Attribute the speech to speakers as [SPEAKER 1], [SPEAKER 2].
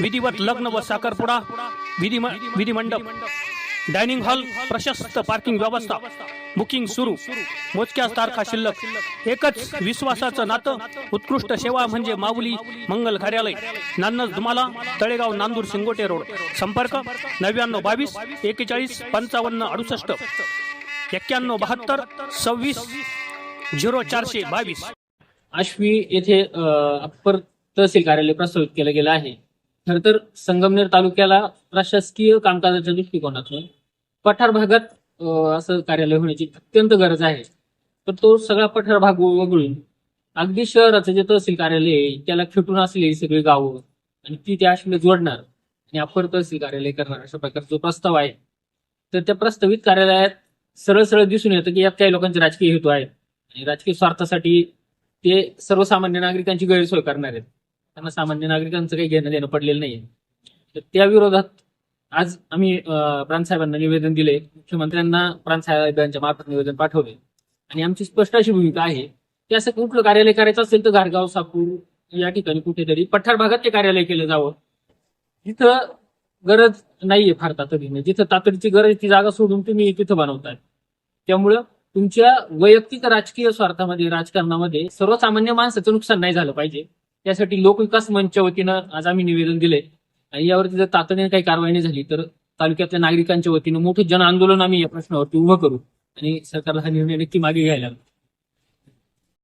[SPEAKER 1] विधिवत लग्न व साखरपुडा विधी विधिमंडप डायनिंग हॉल प्रशस्त पार्किंग व्यवस्था बुकिंग सुरू मोजक्याच तारखा शिल्लक एकच विश्वासाचं नातं उत्कृष्ट सेवा म्हणजे माऊली मंगल कार्यालय नान्नज धुमाला तळेगाव नांदूर शिंगोटे रोड संपर्क नव्याण्णव बावीस एकेचाळीस पंचावन्न अडुसष्ट एक्क्याण्णव बहात्तर सव्वीस झिरो चारशे बावीस.
[SPEAKER 2] आश्वी येथे अपर अप्पर तहसील कार्यालय प्रस्तावित केलं गेलं आहे. खर तर संगमनेर तालुक्याला प्रशासकीय कामकाजाच्या दृष्टिकोनातून पठार भागात असं कार्यालय होण्याची अत्यंत गरज आहे. तर तो सगळा पठार भाग वगळून अगदी शहराचं जे तहसील कार्यालय आहे त्याला खेटून असलेली सगळी गावं आणि ती त्या आश्वीला जोडणार आणि अपर तहसील कार्यालय करणार अशा प्रकारचा जो प्रस्ताव आहे. तर त्या प्रस्तावित कार्यालयात सरळ सरळ दिसून येतं की यात काही लोकांचे राजकीय हेतू आहेत आणि राजकीय स्वार्थासाठी ते सर्वसामान्य नागरिकांची गैरसोय करणार आहेत. त्यांना सामान्य नागरिकांचं काही घेणं देणं पडलेलं नाही तर त्या विरोधात आज आम्ही प्रांतसाहेबांना निवेदन दिले मुख्यमंत्र्यांना प्रांतसाहेबांच्या मार्फत निवेदन पाठवले आणि आमची स्पष्ट अशी भूमिका आहे की असं कुठलं कार्यालय करायचं असेल तर घारगाव सापूर या ठिकाणी कुठेतरी पठार भागात ते कार्यालय केलं जावं. जिथं गरज नाहीये फार तातडीने. जिथं तातडीची गरज ती जागा सोडून तुम्ही तिथं बनवताय. त्यामुळं तुमच्या वैयक्तिक राजकीय स्वार्थामध्ये राजकारणामध्ये सर्वसामान्य माणसाचं नुकसान नाही झालं पाहिजे. त्यासाठी लोकविकास मंचच्या वतीनं आज आम्ही निवेदन दिले आणि यावरती जर तातडीने काही कारवाई नाही झाली तर तालुक्यातल्या नागरिकांच्या वतीनं मोठं जन आंदोलन आम्ही या प्रश्नावरती उभं करू आणि सरकारला हा निर्णय नक्की मागे घ्यायला हवा.